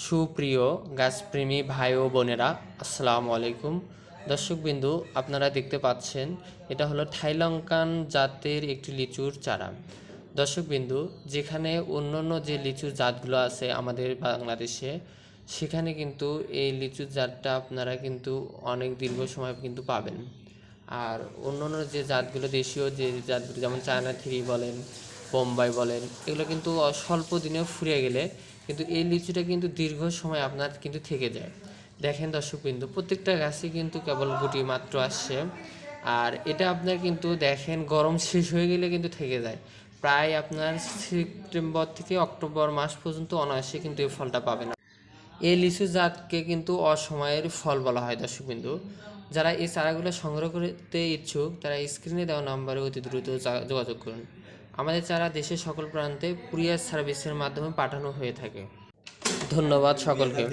সুপ্রিয় গাছপ্রেমী ভাই ও বোনেরা, আসসালামু আলাইকুম। দর্শকবিন্দু, আপনারা দেখতে পাচ্ছেন, এটা হলো থাইলঙ্কান জাতের একটি লিচুর চারা। দর্শকবিন্দু, যেখানে অন্যান্য যে লিচুর জাতগুলো আছে আমাদের বাংলাদেশে, সেখানে কিন্তু এই লিচুর জাতটা আপনারা কিন্তু অনেক দীর্ঘ সময় কিন্তু পাবেন। আর অন্যান্য যে জাতগুলো দেশীয় যে জাতগুলো, যেমন চায়না থ্রি বলেন বোম্বাই বলেন, এগুলো কিন্তু স্বল্প দিনেও ফুরিয়ে গেলে কিন্তু এই লিচুটা কিন্তু দীর্ঘ সময় আপনার কিন্তু থেকে যায়। দেখেন দর্শক প্রত্যেকটা গাছে কিন্তু কেবল গুটি মাত্র আসছে। আর এটা আপনার কিন্তু দেখেন গরম শেষ হয়ে গেলে কিন্তু থেকে যায়। প্রায় আপনার সেপ্টেম্বর থেকে অক্টোবর মাস পর্যন্ত অনায়াসে কিন্তু এই ফলটা পাবেন। এই লিচু জাতকে কিন্তু অসময়ের ফল বলা হয় দর্শকবিন্দু। যারা এই চারাগুলো সংগ্রহ করতে ইচ্ছুক, তারা স্ক্রিনে দেওয়া নাম্বারে অতি দ্রুত যোগাযোগ করুন। আমাদের চারা দেশের সকল প্রান্তে কুরিয়ার সার্ভিসের মাধ্যমে পাঠানো হয়ে থাকে। ধন্যবাদ সকলকে।